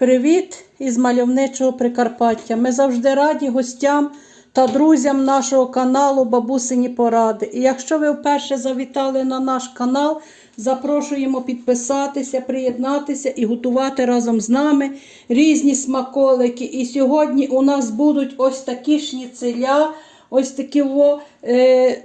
Привіт із мальовничого Прикарпаття. Ми завжди раді гостям та друзям нашого каналу Бабусині Поради. І якщо ви вперше завітали на наш канал, запрошуємо підписатися, приєднатися і готувати разом з нами різні смаколики. І сьогодні у нас будуть ось такі шніцеля, ось такі е,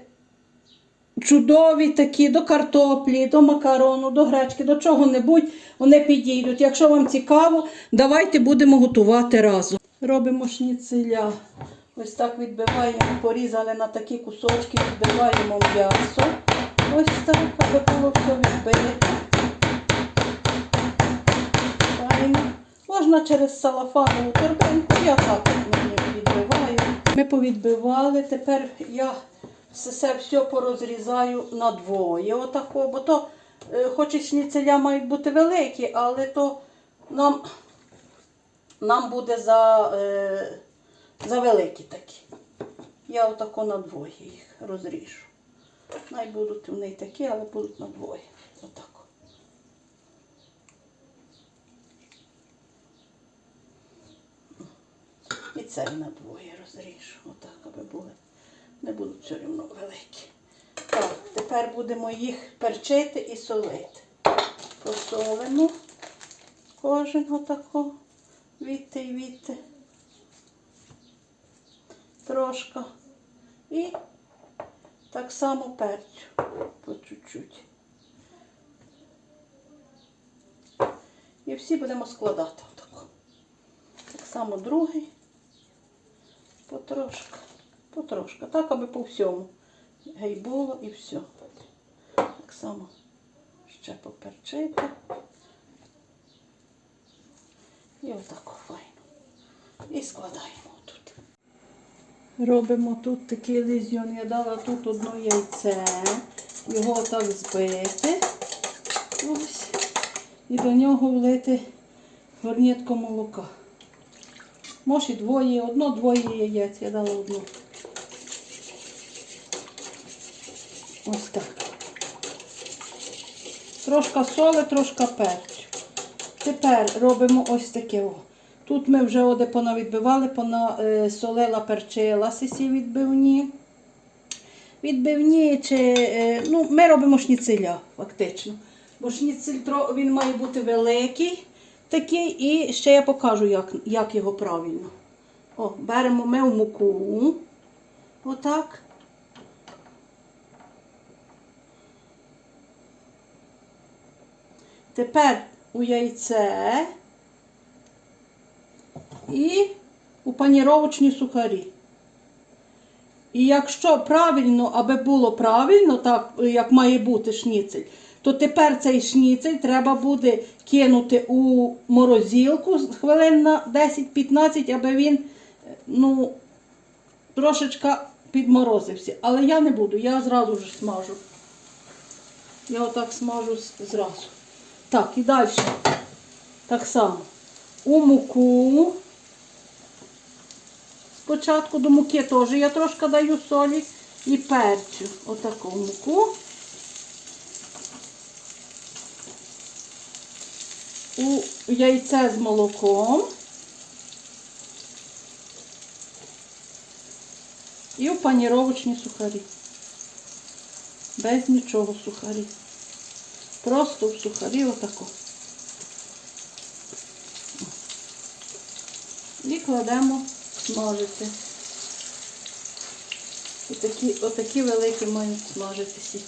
чудові такі до картоплі, до макарону, до гречки, до чого-небудь вони підійдуть. Якщо вам цікаво, давайте будемо готувати разом. Робимо шніцеля. Ось так відбиваємо, порізали на такі кусочки, відбиваємо м'ясо. Ось так, аби було все відбите. Можна через салафанову торбинку, я так мені відбиваю. Ми повідбивали, тепер я все, все, порозрізаю на двоє. Отако, бо то, е, хоч і шніцеля мають бути великі, але то нам, нам буде за, е, за великі такі. Я отако на двоє їх розріжу. Най будуть вони такі, але будуть на двоє. Отако. І це на двоє розріжу. Отак, аби були. Не будуть все рівно великі. Так, тепер будемо їх перчити і солити. Посолимо кожен отако. Відти і відти. Трошки. І так само перцю. По чуть-чуть. І всі будемо складати отако. Так само другий. Потрошка. Потрошка. Так, аби по всьому. Гей було і все. Так само ще поперчити. І отако файно. І складаємо тут. Робимо тут такий лизьйон. Я дала тут одне яйце. Його так збити. Ось. І до нього влити горнітко молока. Може двоє, одно-двоє яєць. Я дала одну. Ось так. Трошка соли, трошка перцю. Тепер робимо ось таке. О. Тут ми вже оде понавідбивали, понасолила, перчила сисі відбивні. Відбивні чи. е, Ну, ми робимо шніцеля, фактично. Бо шніцель він має бути великий такий, і ще я покажу, як, як його правильно. О, беремо ми в муку. Отак. Тепер у яйце і у паніровочні сухарі. І якщо правильно, аби було правильно, так як має бути шніцель, то тепер цей шніцель треба буде кинути у морозилку з хвилин на 10-15, аби він ну, трошечка підморозився. Але я не буду, я зразу ж смажу. Я отак смажу зразу. Так, і далі. Так само. У муку. Спочатку до муки теж я трошки даю солі і перцю. Отаку муку. У яйце з молоком. І в паніровочні сухарі. Без нічого сухарі. Просто в сухарі отако. І кладемо смажити. Отакі, отакі великі мають смажитися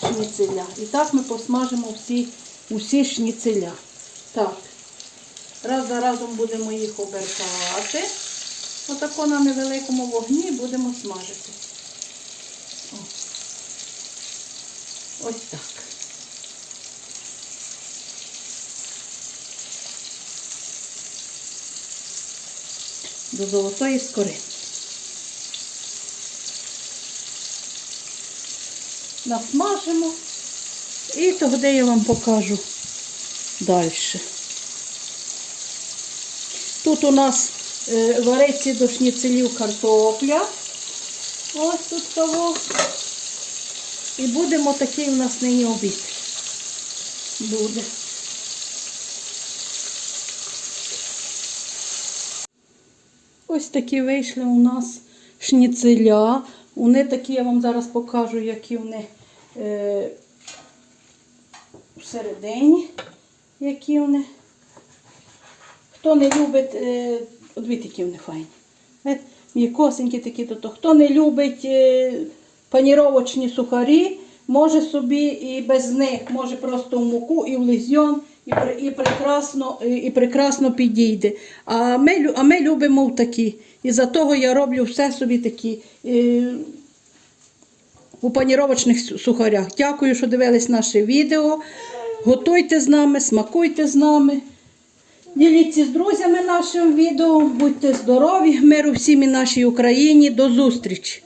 шніцеля. І так ми посмажимо всі, усі шніцеля. Так. Раз за разом будемо їх обертати. Отако на невеликому вогні будемо смажити. О. Ось так. До золотої скори. Насмажимо і тоді я вам покажу далі. Тут у нас е, вариться до шніцелів картопля. Ось тут того. І будемо такий у нас нині обід. Буде. Ось такі вийшли у нас шніцеля. Вони такі, я вам зараз покажу, які вони е, всередині. Які вони. Хто не любить, е, дивіться, які вони файні. Е, М'якосенькі такі, то, то хто не любить е, паніровочні сухарі, може собі і без них, може просто в муку і в лизьйон, і, і, прекрасно, і, і прекрасно підійде. А ми, а ми любимо такі. І за того я роблю все собі такі. Е, у паніровочних сухарях. Дякую, що дивились наше відео. Готуйте з нами, смакуйте з нами. Діліться з друзями нашим відео. Будьте здорові, миру всім і нашій Україні. До зустрічі!